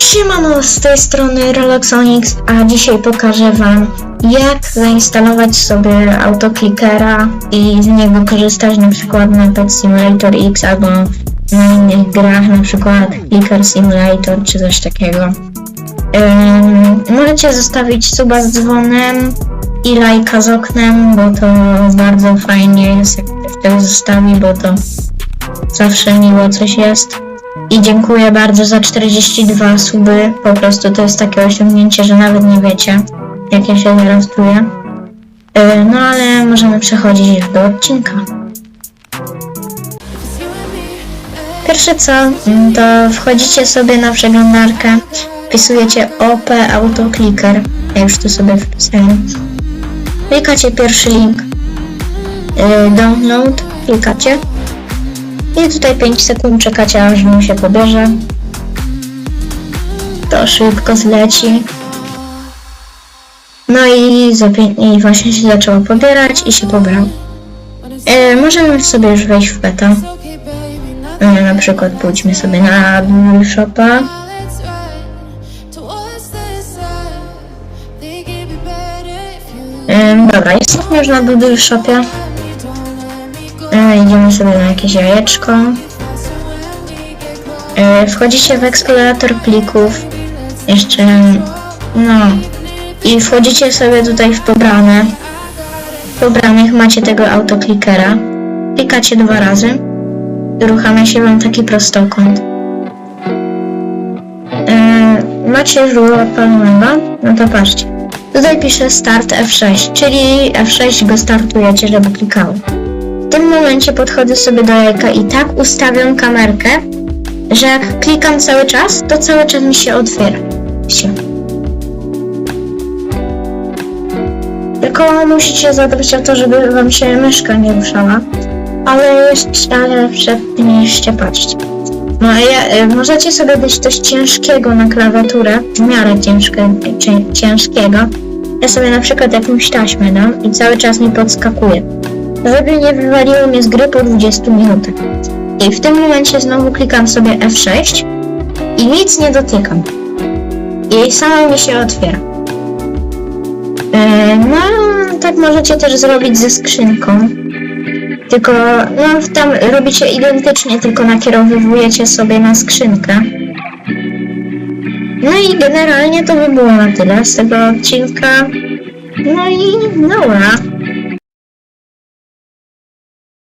Siemano, z tej strony Relaxonix, a dzisiaj pokażę wam jak zainstalować sobie autoklikera i z niego korzystać na przykład na Pet Simulator X albo na innych grach, na przykład Clicker Simulator czy coś takiego. Możecie zostawić suba z dzwonem i lajka z oknem, bo to bardzo fajnie jest jak ktoś zostawi, bo to zawsze miło coś jest. I dziękuję bardzo za 42 suby. Po prostu to jest takie osiągnięcie, że nawet nie wiecie, jak ja się teraz czuję. Yy, No ale możemy przechodzić już do odcinka. Pierwsze co, mm, to wchodzicie sobie na przeglądarkę, wpisujecie OP Autoclicker. Ja już tu sobie wpisałem. Klikacie pierwszy link. Yy, Download, klikacie. I tutaj 5 sekund czekacie, aż mu się pobierze. To szybko zleci. No i, i właśnie się zaczęło pobierać i się pobrał. E, możemy sobie już wejść w beta. E, na przykład pójdźmy sobie na Shopa. E, dobra, jesteśmy już na Shopie. E, idziemy sobie na jakieś jajeczko. E, wchodzicie w eksplorator plików. Jeszcze, no. I wchodzicie sobie tutaj w pobrane. W pobranych macie tego autoklikera. Klikacie dwa razy. Uruchamia się wam taki prostokąt. E, macie już wyłapanego? No to patrzcie. Tutaj pisze Start F6, czyli F6 go startujecie, żeby klikało. W tym momencie podchodzę sobie do jajka i tak ustawiam kamerkę, że jak klikam cały czas, to cały czas mi się otwiera. Się. Tylko musicie zadbać o to, żeby wam się myszka nie ruszała. Ale jeszcze przepniście, patrzcie. No ja, y, możecie sobie dać coś ciężkiego na klawiaturę, w miarę ciężkie, cię- ciężkiego. Ja sobie na przykład jakąś taśmę dam i cały czas mi podskakuje żeby nie wywaliło mnie z gry po 20 minutach. I w tym momencie znowu klikam sobie F6 i nic nie dotykam. I sama mi się otwiera. Yy, no, tak możecie też zrobić ze skrzynką. Tylko, no, tam robicie identycznie, tylko nakierowujecie sobie na skrzynkę. No i generalnie to by było na tyle z tego odcinka. No i dobra.